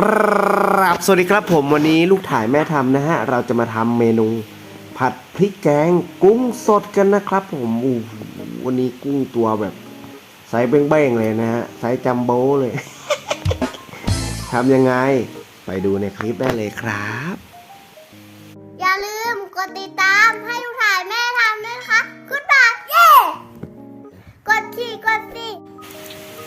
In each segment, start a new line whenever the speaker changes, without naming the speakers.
กราบสวัสดีครับผมวันนี้ลูกถ่ายแม่ทำนะฮะ เราจะมาทำเมนู ผัดพริกแกงกุ้งสดกันนะครับผมอู้วันนี้กุ้งตัวแบบไซส์เบ้งๆเลยนะฮะไซส์จัมโบ้เลยทำยังไงไปดูในคลิปได้เลยครับ
อย่าลืมกดติดตามให้ลูกถ่ายแม่ทำด้วยนะคะกุดบาเย้กดขี่กดสิ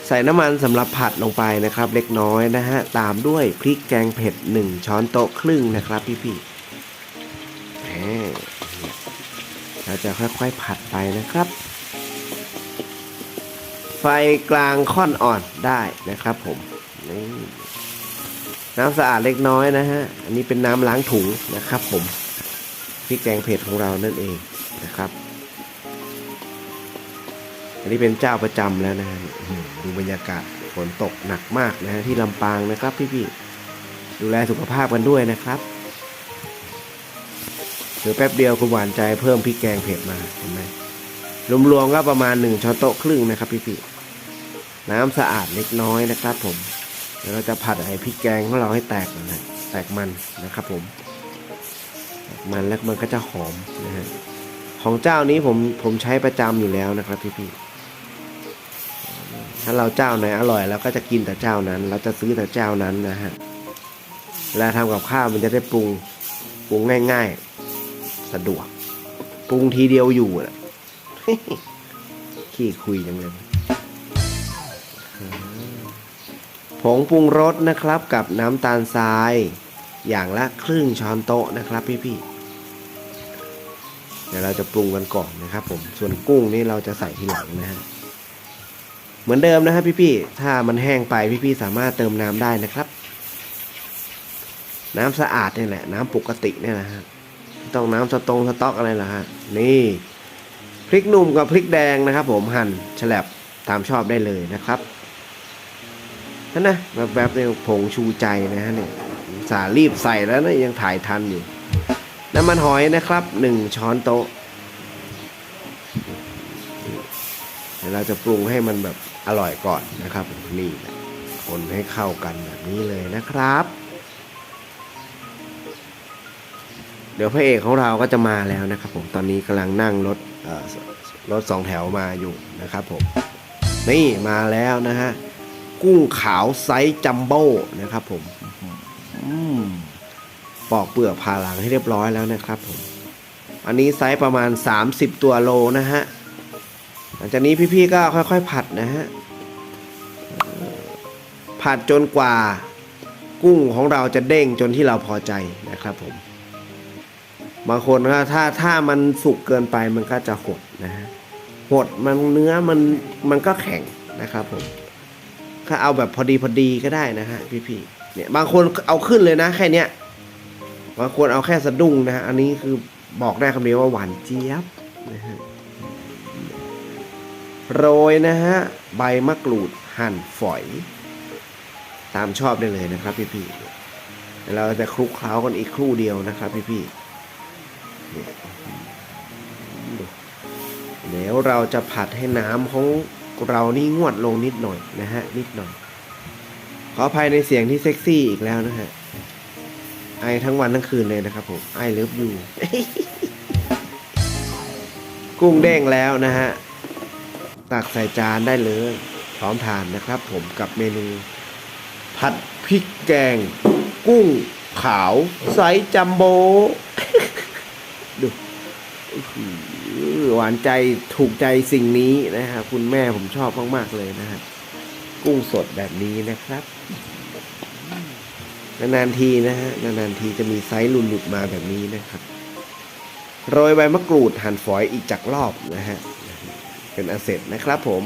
ใส่น้ำมันสำหรับผัดลงไปนะครับเล็กน้อยนะฮะตามด้วยพริกแกงเผ็ด 1 ช้อนโต๊ะครึ่งนะครับพี่ๆแหมเราจะค่อยๆผัดไปนะครับ ไฟกลางค่อนอ่อนได้นะครับผมนี่น้ำสะอาดเล็กน้อยนะฮะอันนี้เป็นน้ำล้างถุงนะครับผมพริกแกงเผ็ดของเรานั่นเองนะครับ อันนี้เป็นเจ้าประจำแล้วนะฮะดูบรรยากาศฝนตกหนักมากนะฮะที่ลำปางนะครับพี่ๆดูแลสุขภาพกันด้วยนะครับเดี๋ยวแป๊บเดียวคุณหวานใจเพิ่มพริกแกงเผ็ดมาเห็นไหมรวมๆก็ประมาณหนึ่งช้อนโต๊ะครึ่งนะครับพี่ๆน้ำสะอาดเล็กน้อยนะครับ ผมแล้วเราจะผัดไอ้พริกแกงของเราให้แตกนะฮะแตกมันนะครับผมแตกมันแล้วมันก็จะหอมนะฮะของเจ้านี้ผมผมใช้ประจำอยู่แล้วนะครับพี่ๆ ถ้าเราเจ้าไหนอร่อยเราก็จะกินแต่เจ้านั้น เราจะซื้อแต่เจ้านั้นนะฮะเวลาทำกับข้าวมันจะได้ปรุงปรุงง่าย ๆ สะดวกปรุงทีเดียวอยู่อะขี้คุยจังเลยผงปรุงรสนะครับกับน้ำตาลทราย อย่างละครึ่งช้อนโต๊ะนะครับพี่ๆเดี๋ยวเราจะปรุงกันก่อนนะครับผมส่วนกุ้งนี่เราจะใส่ทีหลังนะฮะ เหมือนเดิมนะครับพี่ๆถ้ามันแห้งไปพี่ๆสามารถเติมน้ำได้นะครับ น้ำสะอาดนี่แหละ น้ำปกติเนี่ยนะฮะไม่ต้องน้ำสตงสต๊อกอะไรหรอกฮะนี่พริกหนุ่มกับพริกแดงนะครับ ผมหั่นฉลับตามชอบได้เลยนะครับนั่นนะแบบแบบเนี่ยผงชูใจนะฮะเนี่ยสารีบใส่แล้วนะยังถ่ายทันอยู่น้ำมันหอยนะครับหนึ่งช้อนโต๊ะ ดี๋ยวเราจะปรุงให้มันแบบอร่อยก่อนนะครับนี่คนให้เข้ากันแบบนี้เลยนะครับ เดี๋ยวพระเอกของเราก็จะมาแล้วนะครับ ผมตอนนี้กำลังนั่งรถรถสองแถวมาอยู่นะครับผมนี่มาแล้วนะฮะกุ้งขาวไซส์จัมโบ้นะครับผมปอกเปลือกผ่าหลังให้เรียบร้อยแล้วนะครับผมอันนี้ไซส์ประมาณ 30 ตัวโลนะฮะ งจากนี้พี่ๆก็ค่อยๆผัดนะฮะผัดจนกว่ากุ้งของเราจะเด้งจนที่เราพอใจนะครับผมบางคนก็ถ้าถ้ามันสุกเกินไปมันก็จะหดนะฮะหดมันเนื้อมันมันก็แข็งนะครับผมถ้าเอาแบบพอดีพอดีก็ได้นะฮะพี่ๆเนี่ยบางคนเอาขึ้นเลยนะแค่เนี้ยบางคนเอาแค่สะดุ้งนะฮะอันนี้คือบอกได้คำเดียวว่าหวานเจี๊ยบนะฮะ โรยนะฮะ ใบมะกรูดหั่นฝอย ตามชอบได้เลยนะครับพี่ๆเดี๋ยวเราจะคลุกเคล้ากันอีกครู่เดียวนะครับพี่ๆเนี่ยดูเดี๋ยวเราจะผัดให้น้ำของเรานี่งวดลงนิดหน่อยนะฮะนิดหน่อย ขออภัยในเสียงที่เซ็กซี่อีกแล้วนะฮะไอทั้งวันทั้งคืนเลยนะครับผมไอเลิฟยูกุ้งเด้งแล้วนะฮะ ตักใส่จานได้เลยพร้อมทานนะครับ ผมกับเมนู ผัดพริกแกง กุ้งขาวไซส์จัมโบ้ดูอื้อหือหวานใจถูกใจสิ่งนี้นะฮะคุณแม่ผมชอบมากๆเลยนะฮะกุ้งสดแบบนี้นะครับนานๆทีนะฮะนานๆทีจะมีไซส์หลุดๆมาแบบนี้นะครับ โรยใบมะกรูดหั่นฝอยอีกจากรอบนะฮะ เป็นอาเซทนะครับผม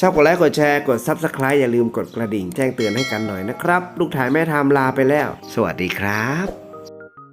ชอบกดไลค์กดแชร์กด Subscribe อย่าลืมกดกระดิ่งแจ้งเตือนให้กันหน่อยนะครับ ลูกถ่ายแม่ทำลาไปแล้ว สวัสดีครับ